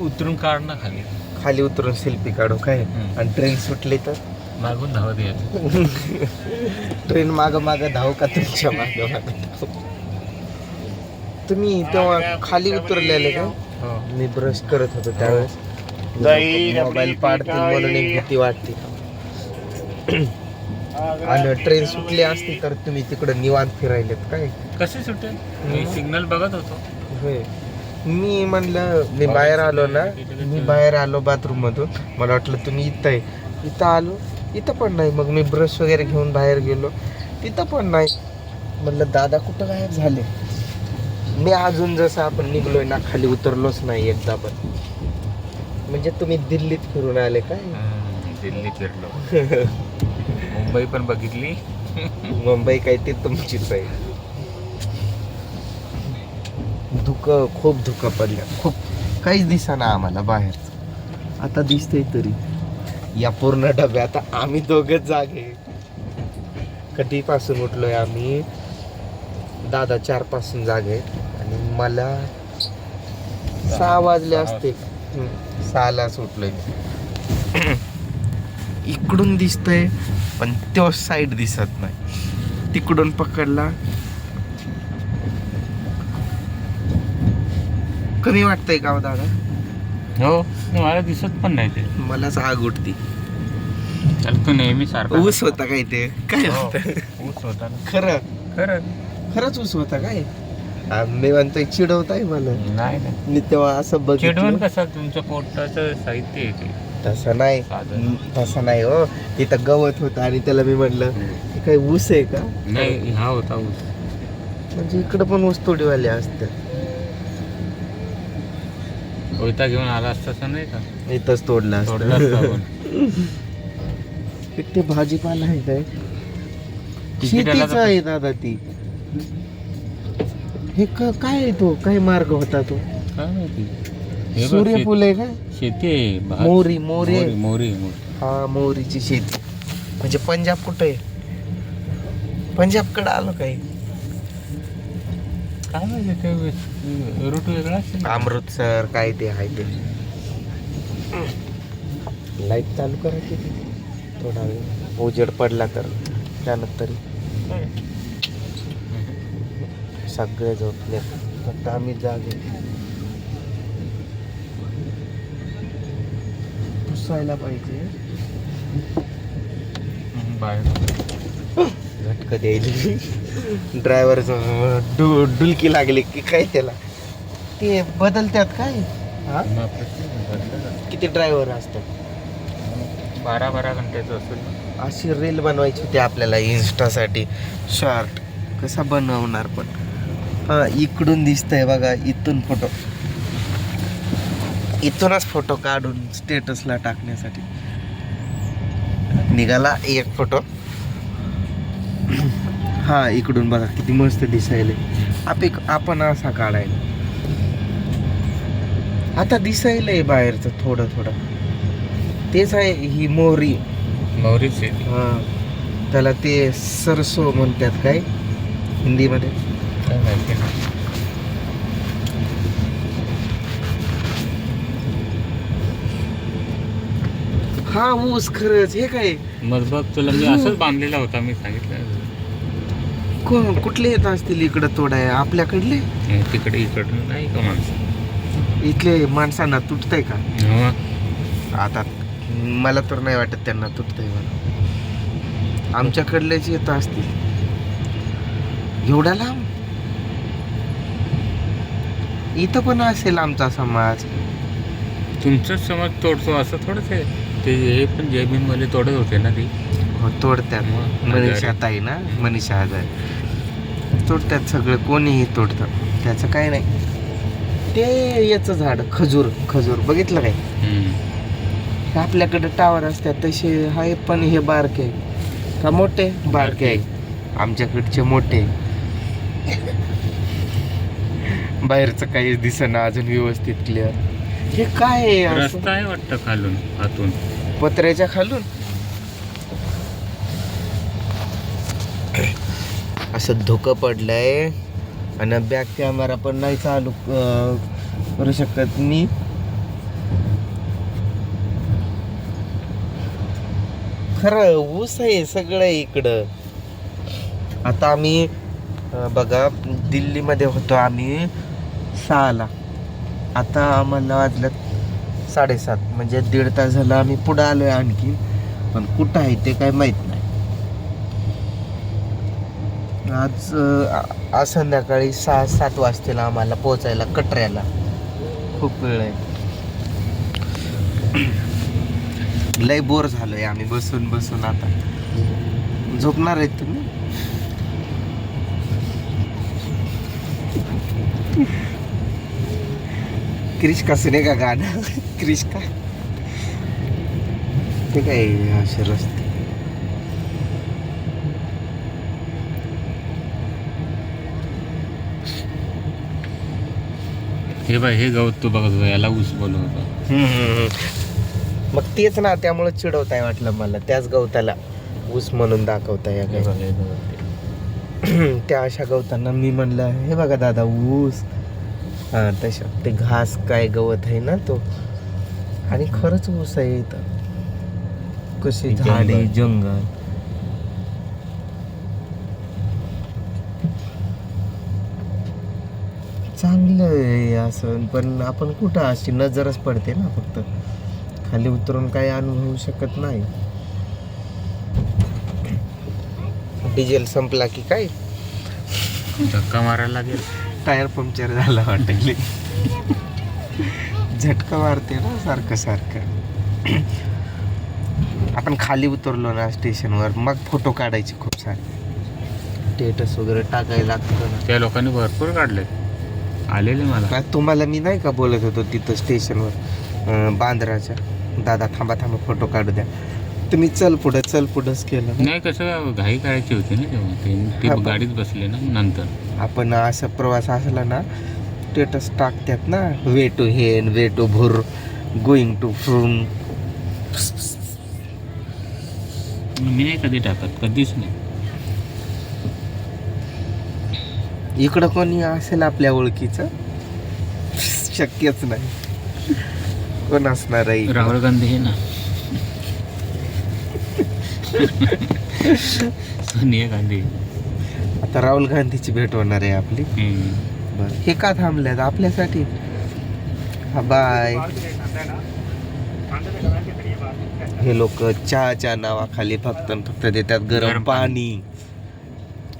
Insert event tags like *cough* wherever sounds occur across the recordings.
उतरून काढ ना खाली. खाली उतरून सेल्फी काढू काय? हम्म. आणि ट्रेन सुटली तर? मागून धावत यायचं. ट्रेन माग माग धाव का तुमच्या माग माग धाव? तुम्ही तेव्हा खाली उतरलेले का? हो. मी ब्रश करत होतो त्यावेळेस. मोबाईल पाडतील म्हणून एक भीती वाटते. आणि ट्रेन सुटली असती तर तुम्ही तिकडे निवांत फिरायलेत काय? कसे सुटेल? मी सिग्नल बघत होतो. होय. मी म्हणलं मी बाहेर आलो ना मी बाहेर आलो बाथरूम मधून. मला वाटलं तुम्ही इथं आहे. इथं आलो इथं पण नाही. मग मी ब्रश वगैरे घेऊन बाहेर गेलो. तिथं पण नाही. म्हणलं दादा कुठं गायब झाले? मी अजून जसं आपण निघलोय ना खाली उतरलोच नाही एकदा पण. म्हणजे तुम्ही दिल्लीत फिरून आले काय? दिल्ली फिरलो. *laughs* मुंबई पण बघितली. मुंबई काय ते तुमचीच आहे. धुकं खूप धुकं पडलं खूप काहीच दिसाना आम्हाला बाहेर. आता दिसतंय तरी. या पूर्ण डब्यात आम्ही दोघच जागे. कधीपासून उठलोय आम्ही? दादा चारपासून जागे. आणि मला सहा वाजले असते. उठलोय मी. *clears throat* इकडून दिसतंय पण तो साईड दिसत नाही. तिकडून पकडला कमी वाटतंय का हो दादा? हो मला दिसत पण नाही ते. मलाच आग उठती चल तू नेहमी सारखा. ऊस होता काय ते? काय हो, होतं? ऊस होता ना. खरं? खरं. खरंच ऊस होता काय? आ, मी म्हणतोय चिडवताय मला. नाही नाही. मी तेव्हा असं चिडवण बघितलं कसं तुमचं पोटाचं साहित्य आहे ते? तसं नाही. साधं. तसं नाही हो. तिथं गवत होतं आणि त्याला मी म्हणलं हे काय ऊस आहे का? नाही हा होता ऊस. म्हणजे इकडं पण ऊस तोडीवाले असतात. कोयता घेऊन आला असता नाही का? इथंच तोडला सोडला असता असतं आपण. ते भाजीपाला आहे काय? तिकिटाला शेतीच आहे दादा ती. हे क- काय आहे तो? काय मार्ग होता तो? काय माहिती? हे बघ, सूर्यफूल आहे का शेत- शेती आहे भात. मोरी मोरी मोरी आहे. मोरी मोरी. हा मोहरीची शेती. म्हणजे पंजाब कुठे आहे? पंजाबकडे आलो काही काय माहिती रूट वेगळा असेल. अमृतसर काय ते आहे ते. लाइट चालू करा की. थोडा वेळ. उजेड पडला तर त्यानंतर सगळे झोपले. फक्त आम्ही जागे. पुसायला पाहिजे. बाहेर. झटका द्यायली. ड्रायव्हरचं डु डुलकी लागली की काय त्याला? ते बदलतात काय? हा. किती ड्रायव्हर असतात? बारा बारा घंट्याचं असेल. अशी रील बनवायची होती आपल्याला इन्स्टासाठी शॉर्ट कसा बनवणार पण? हा इकडून दिसतंय बघा इथून फोटो इथूनच फोटो काढून स्टेटसला टाकण्यासाठी. निघाला एक फोटो हा इकडून बघा किती मस्त दिसायले. आपे आपण असा काढायला. आता दिसायलंय बाहेरचं थोडं थोडं. तेच आहे ही मोहरी मोहरीच. हा. त्याला ते सरसो म्हणतात काय? हिंदीमध्ये. हा ऊस खरंच. हे काय? मग बघ तुला मी असंच बांधलेला होता मी सांगितलं. को- कुठले येत असतील इकडं तोडाय आपल्याकडले? हे तिकडे इकडं नाही का माणसं? इथले माणसांना तुटतंय का? हो. आता मला तर नाही वाटत त्यांना तुटतंय मला आमच्याकडलेच येत असतील. एवढा लांब? इथं पण असेल आमचा समाज. तुमचंच समाज तोडतो असं थोडंच आहे. ते हे पण जयभीमवाले तोडत होते ना ते. हो तोडतात. मग मनीषा ताई ना? मनीषा हजार तोडतात सगळं कोणीही तोडतं. त्याचं काय नाही. ते याचं झाड खजूर खजूर. बघितलं काय? आपल्याकडे टावर असतात तसे आहे पण हे बारके का मोठे? बारके आहे आमच्याकडचे मोठे. बाहेरचं काहीच दिसेना अजून व्यवस्थित क्लिअर हे काय आहे असं? रस्ता आहे वाटतं खालून आतून. पत्र्याच्या खालून? असं धुकं पडलं आहे आणि बॅक कॅमेरा पण नाही चालू करू शकत मी. खरं ऊस आहे सगळं इकडं. आता आम्ही बघा दिल्लीमध्ये होतो आम्ही सहाला. आता आम्हाला वाजलं साडेसात म्हणजे दीड तास झाला आम्ही पुढं आलो आहे आणखी. पण कुठं आहे ते काय माहीत नाही. आज आज संध्याकाळी सहा सात वाजतील आम्हाला पोचायला कटऱ्याला. खूप वेळ आहे. लय बोर झालोय आम्ही बसून बसून आता. झोपणार आहेत तुम्ही? क्रिश्का सुने का गाणं. क्रिश का ते काय असे रस्ते? हे बाय हे गवत तू बघत होता याला ऊस बोलत होता. मग तेच ना त्यामुळे चिडवताय वाटलं मला. त्याच गवताला ऊस म्हणून दाखवताय या हे बघ, हे ते. *clears throat* त्या अशा गवतांना मी म्हणलं हे बघा दादा ऊस. हा तशा ते घास काय गवत आहे ना तो? आणि खरंच ऊस आहे इथं. कशी जंगल. झाडे जंगल. चांगलं आहे असं. पण आपण कुठं अशी नजरच पडते ना फक्त. खाली उतरून काही अनुभवू शकत नाही. डिझेल संपला की काय? धक्का मारायला लागेल. टायर पंक्चर झाला वाटेल झटका मारते ना सारखं सारखं. आपण खाली उतरलो ना स्टेशनवर मग फोटो काढायचे खूप सारे. स्टेटस वगैरे टाकायला लागतं ना. त्या लोकांनी भरपूर काढले आलेले मला. का तुम्हाला मी नाही का बोलत होतो तिथं स्टेशनवर बांद्राच्या. दादा थांबा थांबा फोटो काढू द्या. तुम्ही चल पुढं चल पुढंच केलं. नाही कसं घाई करायची होती ना तेव्हा. ते गाडीत बसले ना नंतर. आपण असा प्रवास असला ना स्टेटस टाकतात ना. वे टू हेन वे टू भुर गोईंग टू फ्रूम मी नाही कधी टाकत कधीच नाही. इकडं कोणी असेल आपल्या ओळखीचं शक्यच नाही. कोण असणार आहे? राहुल गांधी हे ना. सोनिया गांधी. आता राहुल गांधीची भेट होणार आहे आपली. बरं हे का थांबल्यात? आपल्यासाठी. हा बाय. हे लोक चहाच्या नावाखाली फक्त फक्त देतात गरम पाणी.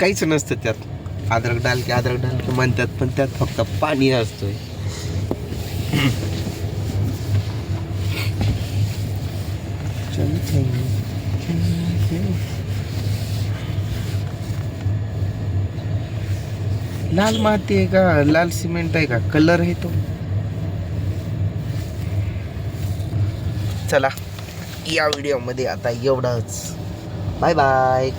काहीच नसतं त्यात. अद्रक डाल की अद्रक डाल की म्हणतात पण त्यात फक्त पाणी असतोय. लाल माती आहे का? लाल सिमेंट आहे का? कलर आहे तो. चला या व्हिडिओमध्ये आता एवढंच. Bye bye.